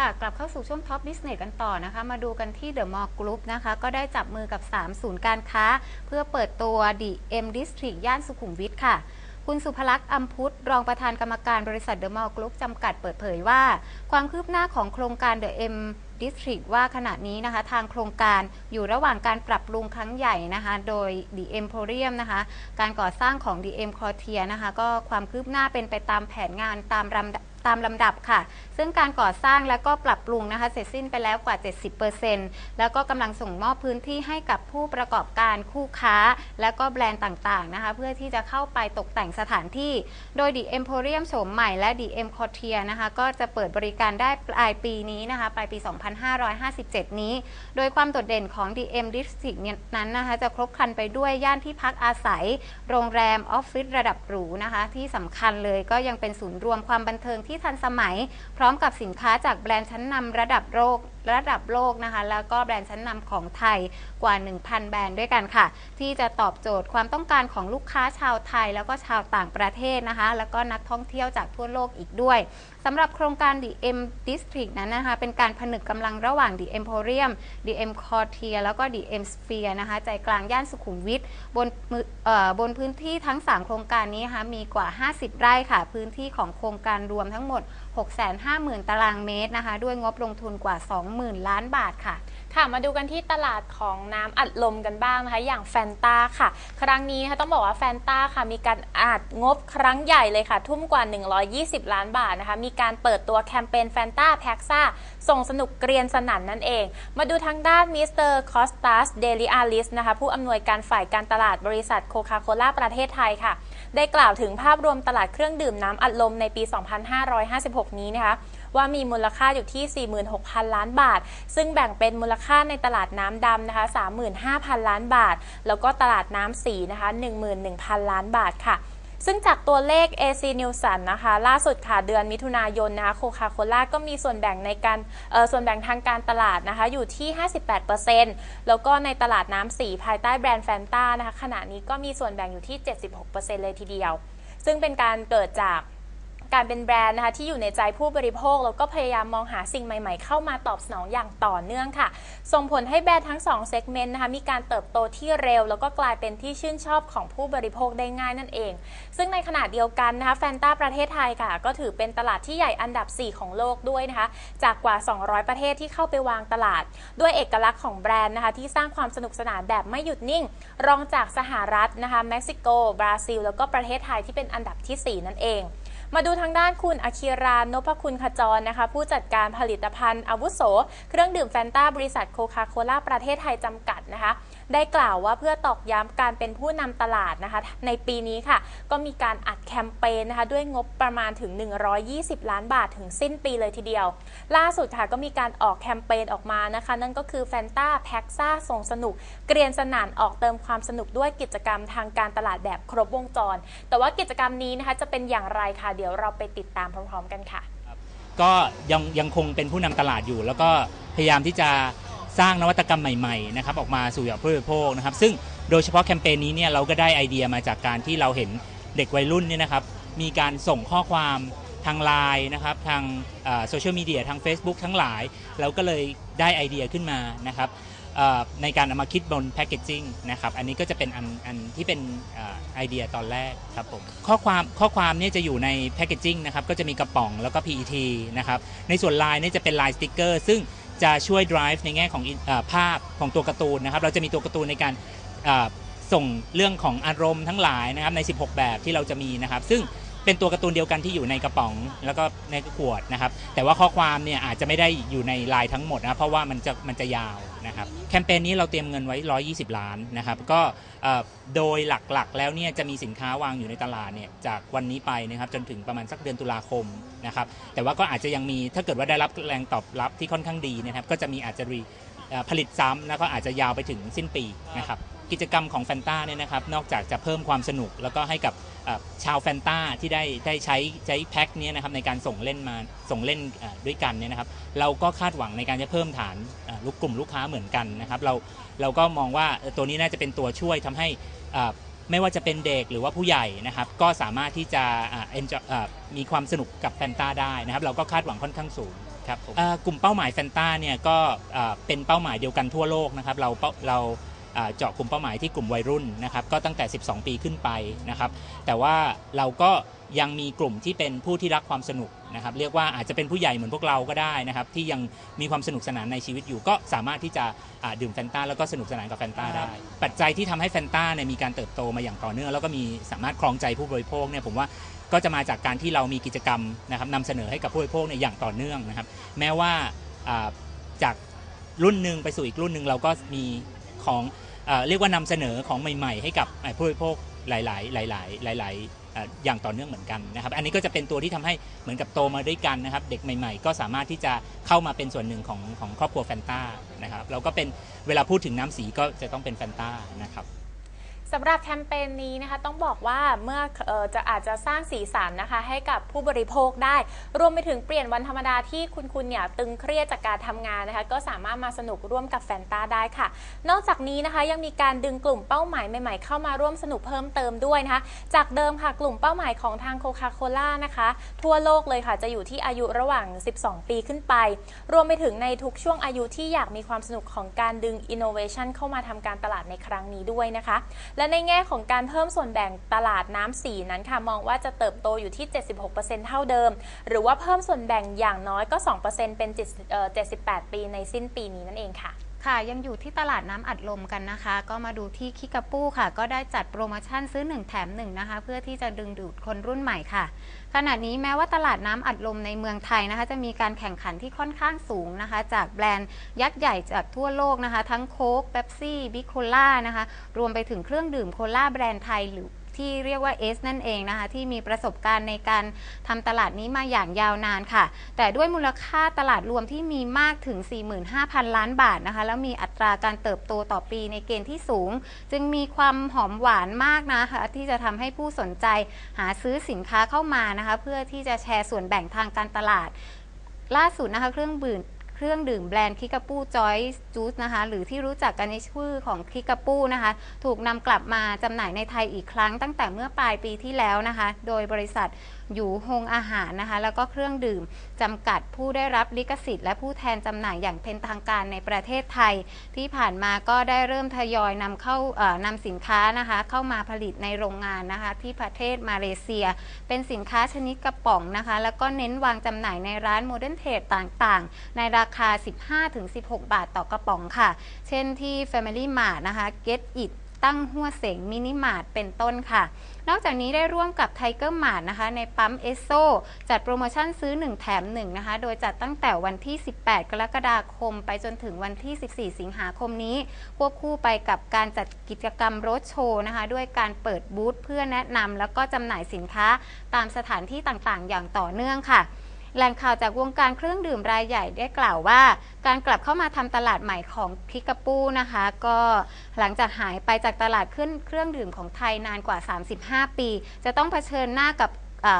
ค่ะ กลับเข้าสู่ช่วง Top Business กันต่อนะคะ มาดูกันที่ The Mall Group นะคะ ก็ได้จับมือกับ 3 ศูนย์การค้า เพื่อเปิดตัว The M District ย่านสุขุมวิทค่ะคุณสุภลักษณ์อัมพุทธรองประธานกรรมการบริษัท The Mall Group จำกัดเปิดเผยว่า ความคืบหน้าของโครงการ The M District ว่าขณะนี้นะคะ ทางโครงการอยู่ระหว่างการปรับปรุงครั้งใหญ่นะคะ โดย The Emporium นะคะ การก่อสร้างของ The M c o r t i e r นะคะ ก็ความคืบหน้าเป็นไปตามแผนงานตามลำตามลำดับค่ะ ซึ่งการก่อสร้างและก็ปรับปรุงนะคะเสร็จสิ้นไปแล้วกว่า 70%แล้วก็กำลังส่งมอบพื้นที่ให้กับผู้ประกอบการคู่ค้า และก็แบรนด์ต่างๆนะคะเพื่อที่จะเข้าไปตกแต่งสถานที่ โดย The Emporium โฉมใหม่และ The M c o r t i e r นะคะก็จะเปิดบริการได้ปลายปีนี้นะคะปลายปี 2557 นี้ โดยความโดดเด่นของ The M District นั้นนะคะจะครบครันไปด้วยย่านที่พักอาศัย โรงแรมออฟฟิศระดับหรูนะคะที่สำคัญเลยก็ยังเป็นศูนย์รวมความบันเทิงที่ทันสมัย เพร้อมกับสินค้าจากแบรนด์ชั้นนำระดับโลกระดับโลกนะคะ แล้วก็แบรนด์ชั้นนำของไทยกว่า 1,000 แบรนด์ด้วยกันค่ะ ที่จะตอบโจทย์ความต้องการของลูกค้าชาวไทย แล้วก็ชาวต่างประเทศนะคะ แล้วก็นักท่องเที่ยวจากทั่วโลกอีกด้วยสำหรับโครงการ The M District นั้นนะคะ เป็นการผนึกกำลังระหว่าง The Emporium The M Quartier แล้วก็ The M Sphere นะคะ ใจกลางย่านสุขุมวิทบนบนพื้นที่ทั้ง 3 โครงการนี้นะคะ มีกว่า 50 ไร่ค่ะ พื้นที่ของโครงการรวมทั้งหมด 650,000 ตารางเมตรนะคะ ด้วยงบลงทุนกว่า 20,000 ล้านบาทค่ะ ค่ะมาดูกันที่ตลาดของน้ำอัดลมกันบ้างนะคะ อย่างแฟนตาค่ะ ครั้งนี้นะคะต้องบอกว่าแฟนตาค่ะ มีการอัดงบครั้งใหญ่เลยค่ะ ทุ่มกว่า 120 ล้านบาทนะคะ มีการเปิดตัวแคมเปญแฟนตาแพ็กซ่าส่งสนุกเกรียนสนั่นนั่นเอง มาดูทางด้านมิสเตอร์คอสตัสเดลิอาลิสนะคะ ผู้อำนวยการฝ่ายการตลาดบริษัทโคคาโคล่าประเทศไทยค่ะ ได้กล่าวถึงภาพรวมตลาดเครื่องดื่มน้ำอัดลมในปี 2556 นี้นะคะ ว่ามีมูลค่าอยู่ที่ 46,000 ล้านบาท ซึ่งแบ่งเป็นมูลค่าในตลาดน้ำดำนะคะ 35,000 ล้านบาท แล้วก็ตลาดน้ำสีนะคะ 11,000 ล้านบาทค่ะซึ่งจากตัวเลข AC Nielsen นะคะ ล่าสุดค่ะ เดือนมิถุนายนนะคะโคคาโคล่าก็มีส่วนแบ่งในการส่วนแบ่งทางการตลาดนะคะ อยู่ที่ 58%แล้วก็ในตลาดน้ำสีภายใต้แบรนด์แฟนต้านะคะ ขณะนี้ก็มีส่วนแบ่งอยู่ที่ 76%เลยทีเดียว ซึ่งเป็นการเกิดจาก การเป็นแบรนด์นะคะที่อยู่ในใจผู้บริโภคแล้วก็พยายามมองหาสิ่งใหม่ๆ เข้ามาตอบสนองอย่างต่อเนื่องค่ะ ส่งผลให้แบรนด์ทั้ง2เซกเมนต์นะคะมีการเติบโตที่เร็ว แล้วก็กลายเป็นที่ชื่นชอบของผู้บริโภคได้ง่ายนั่นเอง ซึ่งในขณะเดียวกันนะคะแฟนตาประเทศไทยค่ะ ก็ถือเป็นตลาดที่ใหญ่อันดับ 4 ของโลกด้วยนะคะจากกว่า 200 ประเทศที่เข้าไปวางตลาด ด้วยเอกลักษณ์ของแบรนด์นะคะที่สร้างความสนุกสนานแบบไม่หยุดนิ่ง รองจากสหรัฐนะคะเม็กซิโก บราซิล แล้วก็ประเทศไทยที่เป็นอันดับทีสี่4 นั่นเอง มาดูทางด้านคุณอาคิรานพคุณขจรนะคะ ผู้จัดการผลิตภัณฑ์อาวุโส เครื่องดื่มแฟนตาบริษัทโคคาโคล่าประเทศไทยจำกัดนะคะ ได้กล่าวว่าเพื่อตอกย้ำการเป็นผู้นำตลาดนะคะ ในปีนี้ค่ะ ก็มีการอัดแคมเปญนะคะ ด้วยงบประมาณถึง 120 ล้านบาทถึงสิ้นปีเลยทีเดียว ล่าสุดค่ะก็มีการออกแคมเปญออกมานะคะ นั่นก็คือแฟนตาแพ็กซ่าส่งสนุก เกรียนสนานออกเติมความสนุกด้วยกิจกรรมทางการตลาดแบบครบวงจร แต่ว่ากิจกรรมนี้นะคะจะเป็นอย่างไรค่ะ เดี๋ยวเราไปติดตามพร้อม ๆ กันค่ะ ก็ยังยังคงเป็นผู้นำตลาดอยู่ แล้วก็พยายามที่จะ สร้างนวัตกรรมใหม่ๆนะครับออกมาสู่ย่างผู้บริโภคนะครับซึ่งโดยเฉพาะแคมเปญนี้เนี่ยเราก็ได้ไอเดียมาจากการที่เราเห็นเด็กวัยรุ่นเนี่ยนะครับมีการส่งข้อความทางไลน์นะครับทางโซเชียลมีเดียทาง Facebook ทั้งหลาย เราก็เลยได้ไอเดียขึ้นมานะครับในการเอามาคิดบนแพคเกจจิ้งนะครับอันนี้ก็จะเป็นอันอันที่เป็นอไอเดียตอนแรกครับผมข้อความข้อความเนี่ยจะอยู่ในแพคเกจจิ้งนะครับก็จะมีกระป๋องแล้วก็ PET นะครับในส่วนลายเนี่ยจะเป็นลายสติกเกอร์ ซึ่ง จะช่วย drive ในแง่ของอภาพของตัวการ์ตูนนะครับเราจะมีตัวการ์ตูนในการส่งเรื่องของอารมณ์ทั้งหลายนะครับใน 16 แบบที่เราจะมีนะครับ ซึ่งเป็นตัวการ์ตูนเดียวกันที่อยู่ในกระป๋องแล้วก็ในขวดนะครับ แต่ว่าข้อความเนี่ยอาจจะไม่ได้อยู่ในลายทั้งหมดนะเพราะว่ามันจะมันจะยาว นะครับแคมเปญนี้เราเตรียมเงินไว้ 120 ล้านนะครับก็โดยหลักๆ แล้วเนี่ยจะมีสินค้าวางอยู่ในตลาดเนี่ยจากวันนี้ไปนะครับจนถึงประมาณสักเดือนตุลาคมนะครับแต่ว่าก็อาจจะยังมีถ้าเกิดว่าได้รับแรงตอบรับที่ค่อนข้างดีนะครับก็จะมีอาจจะผลิตซ้ำแล้วก็อาจจะยาวไปถึงสิ้นปีนะครับ กิจกรรมของแฟนตาเนี่ยนะครับนอกจากจะเพิ่มความสนุก แล้วก็ให้กับชาวแฟนตาที่ได้ได้ใช้ใช้แพ็คนี้นะครับในการส่งเล่นมาส่งเล่นด้วยกันเนี่ยนะครับ เราก็คาดหวังในการจะเพิ่มฐานลูกกลุ่มลูกค้าเหมือนกันนะครับเราเราก็มองว่าตัวนี้น่าจะเป็นตัวช่วยทำให้ไม่ว่าจะเป็นเด็กหรือว่าผู้ใหญ่นะครับ ก็สามารถที่จะอ่า enjoy มีความสนุกกับแฟนตาได้นะครับ เราก็คาดหวังค่อนข้างสูงครับกลุ่มเป้าหมายแฟนตาเนี่ยก็เป็นเป้าหมายเดียวกันทั่วโลกนะครับเราเรา เอ่อเจาะกลุ่มเป้าหมายที่กลุ่มวัยรุ่นนะครับก็ตั้งแต่ 12 ปีขึ้นไปนะครับแต่ว่าเราก็ยังมีกลุ่มที่เป็นผู้ที่รักความสนุกนะครับเรียกว่าอาจจะเป็นผู้ใหญ่เหมือนพวกเราก็ได้นะครับที่ยังมีความสนุกสนานในชีวิตอยู่ ก็สามารถที่จะอ่าดื่มแฟนตาแล้วก็สนุกสนานกับแฟนตาได้ ปัจจัยที่ทำให้แฟนตาเนี่ยมีการเติบโตมาอย่างต่อเนื่องแล้วก็มีสามารถครองใจผู้บริโภคเนี่ยผมว่าก็จะมาจากการที่เรามีกิจกรรมนะครับนำเสนอให้กับผู้บริโภคเนี่ยอย่างต่อเนื่องนะครับ แม้ว่าอ่าจากรุ่นหนึ่งไปสู่อีกรุ่นหนึ่งเราก็มี ของเรียกว่านำเสนอของใหม่ๆ ให้กับผู้บริโภคหลายๆ หลาย ๆ หลาย ๆ อย่างต่อเนื่องเหมือนกันนะครับ อันนี้ก็จะเป็นตัวที่ทำให้เหมือนกับโตมาด้วยกันนะครับ เด็กใหม่ ๆ ก็สามารถที่จะเข้ามาเป็นส่วนหนึ่งของของครอบครัวแฟนตานะครับ เราก็เป็นเวลาพูดถึงน้ำสีก็จะต้องเป็นแฟนตานะครับ สำหรับแคมเปญนี้นะคะต้องบอกว่าเมื่อออจะอาจจะสร้างสีสันนะคะ ให้กับผู้บริโภคได้ รวมไปถึงเปลี่ยนวันธรรมดาที่คุณคุณเนี่ยตึงเครียดจากการทำงานนะคะ ก็สามารถมาสนุกร่วมกับแฟนตาได้ค่ะ นอกจากนี้นะคะยังมีการดึงกลุ่มเป้าหมายใหม่ๆ เข้ามาร่วมสนุกเพิ่มเติมด้วยนะคะ จากเดิมค่ะกลุ่มเป้าหมายของทางโคคาโคล่านะคะ ทั่วโลกเลยค่ะจะอยู่ที่อายุระหว่าง 12 ปีขึ้นไป รวมไปถึงในทุกช่วงอายุที่อยากมีความสนุกของการดึง innovation เข้ามาทำการตลาดในครั้งนี้ด้วยนะคะและในแง่ของการเพิ่มส่วนแบ่งตลาดน้ำสีนั้นค่ะมองว่าจะเติบโตอยู่ที่ 76%เท่าเดิม หรือว่าเพิ่มส่วนแบ่งอย่างน้อยก็ 2%เป็น 78 ปีในสิ้นปีนี้นั่นเองค่ะ ค่ะยังอยู่ที่ตลาดน้ำอัดลมกันนะคะ ก็มาดูที่คิกาปูค่ะ ก็ได้จัดโปรโมชั่นซื้อ 1 แถม 1 นะคะ เพื่อที่จะดึงดูดคนรุ่นใหม่ค่ะ ขณะนี้แม้ว่าตลาดน้ำอัดลมในเมืองไทยนะคะ จะมีการแข่งขันที่ค่อนข้างสูงนะคะ จากแบรนด์ยักษ์ใหญ่จากทั่วโลกนะคะ ทั้งโค้กเบปซี่ บิ๊กโคล่านะคะ รวมไปถึงเครื่องดื่มโคล่าแบรนด์ไทยหรือ ที่เรียกว่าเอสนั่นเองนะคะที่มีประสบการณ์ในการทำตลาดนี้มาอย่างยาวนานค่ะ แต่ด้วยมูลค่าตลาดรวมที่มีมากถึง 45,000 ล้านบาทนะคะแล้วมีอัตราการเติบโตต่อปีในเกณฑ์ที่สูง จึงมีความหอมหวานมากนะคะที่จะทำให้ผู้สนใจหาซื้อสินค้าเข้ามานะคะเพื่อที่จะแชร์ส่วนแบ่งทางการตลาด ล่าสุดนะคะเครื่องดื่ม เครื่องดื่มแบรนด์คิกาปูจอยจูสนะคะหรือที่รู้จักกันในชื่อของคิกาปูนะคะถูกนำกลับมาจำหน่ายในไทยอีกครั้งตั้งแต่เมื่อปลายปีที่แล้วนะคะ โดยบริษัทหยูฮงอาหารนะคะ แล้วก็เครื่องดื่มจำกัดผู้ได้รับลิขสิทธิ์และผู้แทนจำหน่ายอย่างเป็นทางการในประเทศไทย ที่ผ่านมาก็ได้เริ่มทยอยนำเข้านำสินค้านะคะ เข้ามาผลิตในโรงงานนะคะ ที่ประเทศมาเลเซีย เป็นสินค้าชนิดกระป๋องนะคะ แล้วก็เน้นวางจำหน่ายในร้านโมเดิร์นเทรดต่างๆ ในราคา 15-16 บาทต่อกระป๋องค่ะ เช่นที่ Family Mart นะคะ Get It ตั้งหัวเสงมินิมาร์ทเป็นต้นค่ะ นอกจากนี้ได้ร่วมกับไทเกอร์มาร์ทนะคะ ในปั๊มเอสโซจัดโปรโมชั่นซื้อ 1 แถม 1 นะคะ โดยจัดตั้งแต่วันที่ 18 กรกฎาคม ไปจนถึงวันที่ 14 สิงหาคมนี้ ควบคู่ไปกับการจัดกิจกรรมรถโชว์นะคะ ด้วยการเปิดบูธเพื่อแนะนำแล้วก็จำหน่ายสินค้าตามสถานที่ต่างๆ อย่างต่อเนื่องค่ะ แหล่งข่าวจากวงการเครื่องดื่มรายใหญ่ได้กล่าวว่า การกลับเข้ามาทำตลาดใหม่ของคิกาปูนะคะ ก็หลังจากหายไปจากตลาดขึ้นเครื่องดื่มของไทยนานกว่า 35 ปี จะต้องเผชิญหน้ากับอ่